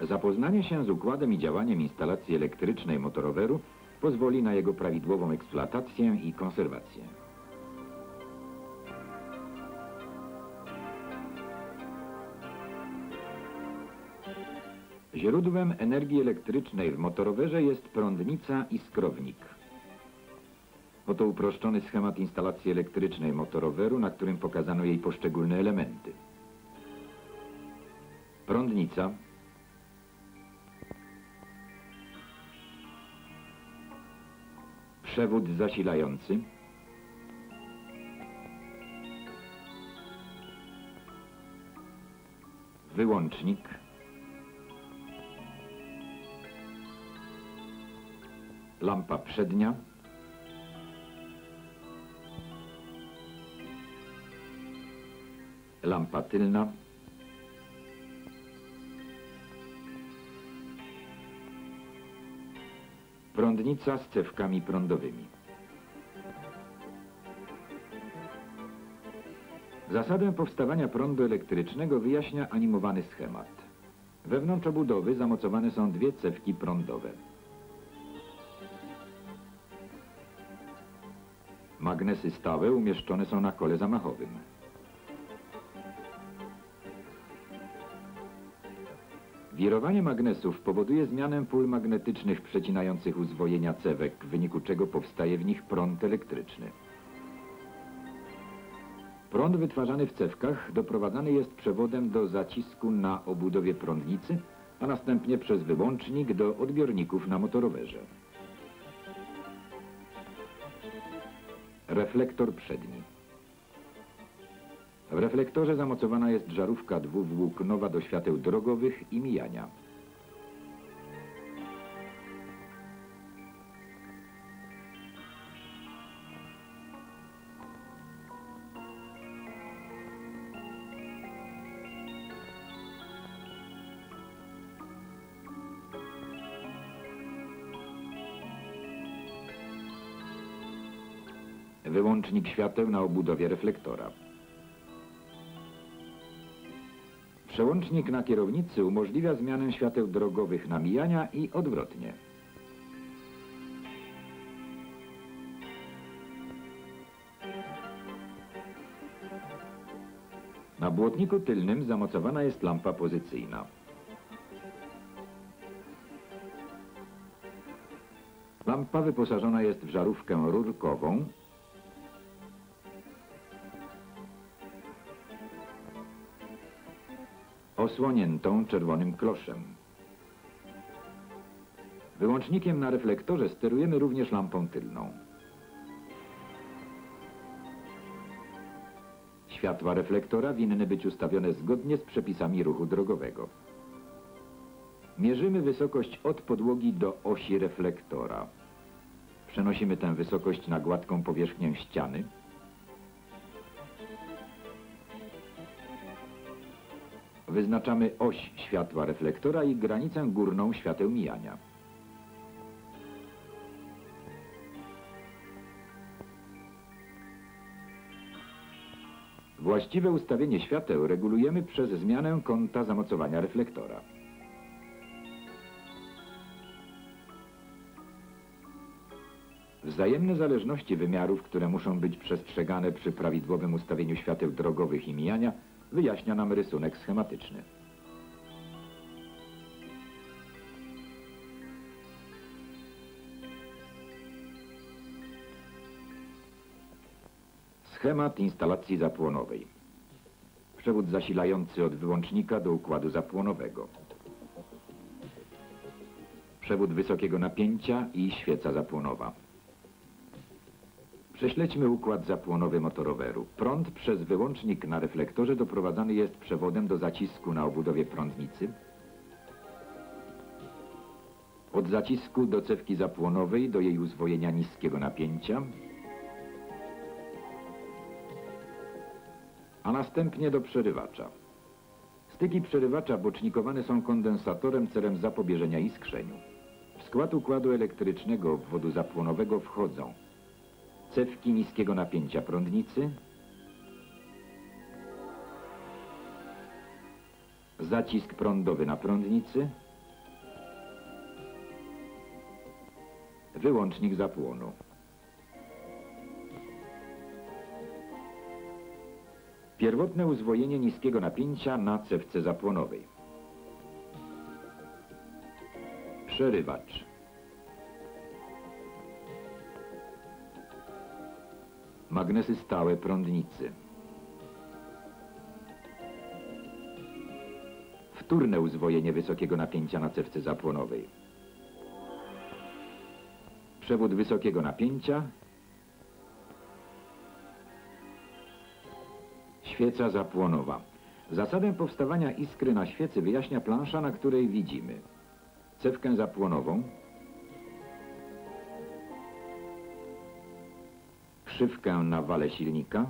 Zapoznanie się z układem i działaniem instalacji elektrycznej motoroweru pozwoli na jego prawidłową eksploatację i konserwację. Źródłem energii elektrycznej w motorowerze jest prądnica i skrownik. Oto uproszczony schemat instalacji elektrycznej motoroweru, na którym pokazano jej poszczególne elementy. Prądnica, przewód zasilający, wyłącznik, lampa przednia, lampa tylna, prądnica z cewkami prądowymi. Zasadę powstawania prądu elektrycznego wyjaśnia animowany schemat. Wewnątrz obudowy zamocowane są dwie cewki prądowe. Magnesy stałe umieszczone są na kole zamachowym. Wirowanie magnesów powoduje zmianę pól magnetycznych przecinających uzwojenia cewek, w wyniku czego powstaje w nich prąd elektryczny. Prąd wytwarzany w cewkach doprowadzany jest przewodem do zacisku na obudowie prądnicy, a następnie przez wyłącznik do odbiorników na motorowerze. Reflektor przedni. W reflektorze zamocowana jest żarówka dwuwłóknowa do świateł drogowych i mijania. Wyłącznik świateł na obudowie reflektora. Przełącznik na kierownicy umożliwia zmianę świateł drogowych na mijania i odwrotnie. Na błotniku tylnym zamocowana jest lampa pozycyjna. Lampa wyposażona jest w żarówkę rurkową osłoniętą czerwonym kloszem. Wyłącznikiem na reflektorze sterujemy również lampą tylną. Światła reflektora winny być ustawione zgodnie z przepisami ruchu drogowego. Mierzymy wysokość od podłogi do osi reflektora. Przenosimy tę wysokość na gładką powierzchnię ściany. Wyznaczamy oś światła reflektora i granicę górną świateł mijania. Właściwe ustawienie świateł regulujemy przez zmianę kąta zamocowania reflektora. Wzajemne zależności wymiarów, które muszą być przestrzegane przy prawidłowym ustawieniu świateł drogowych i mijania, wyjaśnia nam rysunek schematyczny. Schemat instalacji zapłonowej. Przewód zasilający od wyłącznika do układu zapłonowego. Przewód wysokiego napięcia i świeca zapłonowa. Prześledźmy układ zapłonowy motoroweru. Prąd przez wyłącznik na reflektorze doprowadzany jest przewodem do zacisku na obudowie prądnicy. Od zacisku do cewki zapłonowej do jej uzwojenia niskiego napięcia. A następnie do przerywacza. Styki przerywacza bocznikowane są kondensatorem celem zapobieżenia iskrzeniu. W skład układu elektrycznego obwodu zapłonowego wchodzą cewki niskiego napięcia prądnicy, zacisk prądowy na prądnicy, wyłącznik zapłonu. Pierwotne uzwojenie niskiego napięcia na cewce zapłonowej. Przerywacz. Magnesy stałe prądnicy. Wtórne uzwojenie wysokiego napięcia na cewce zapłonowej. Przewód wysokiego napięcia. Świeca zapłonowa. Zasadę powstawania iskry na świecy wyjaśnia plansza, na której widzimy cewkę zapłonową, krzywkę na wale silnika,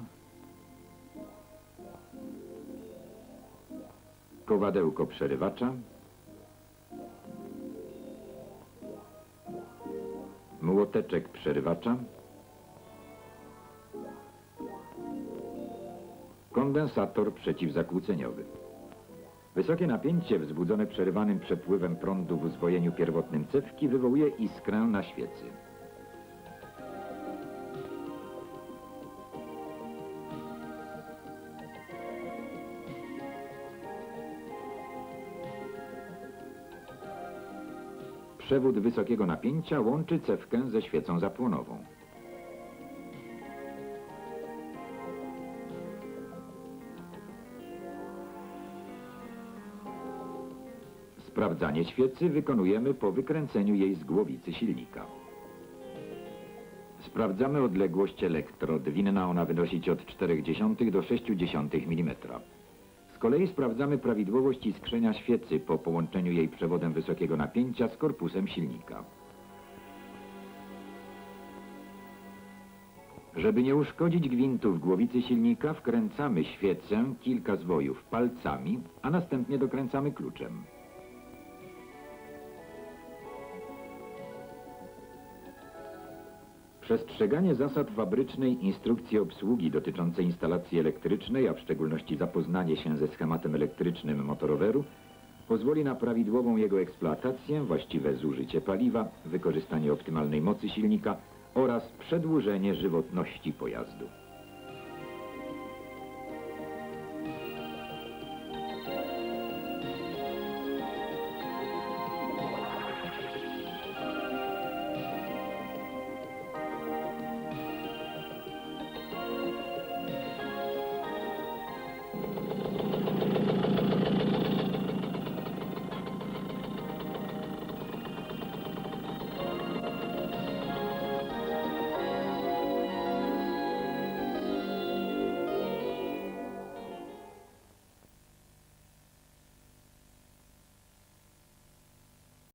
kowadełko przerywacza, młoteczek przerywacza, kondensator przeciwzakłóceniowy. Wysokie napięcie wzbudzone przerywanym przepływem prądu w uzwojeniu pierwotnym cewki wywołuje iskrę na świecy. Przewód wysokiego napięcia łączy cewkę ze świecą zapłonową. Sprawdzanie świecy wykonujemy po wykręceniu jej z głowicy silnika. Sprawdzamy odległość elektrod. Winna ona wynosić od 0,4 do 0,6 mm. Z kolei sprawdzamy prawidłowość iskrzenia świecy po połączeniu jej przewodem wysokiego napięcia z korpusem silnika. Żeby nie uszkodzić gwintów głowicy silnika, wkręcamy świecę kilka zwojów palcami, a następnie dokręcamy kluczem. Przestrzeganie zasad fabrycznej instrukcji obsługi dotyczącej instalacji elektrycznej, a w szczególności zapoznanie się ze schematem elektrycznym motoroweru, pozwoli na prawidłową jego eksploatację, właściwe zużycie paliwa, wykorzystanie optymalnej mocy silnika oraz przedłużenie żywotności pojazdu.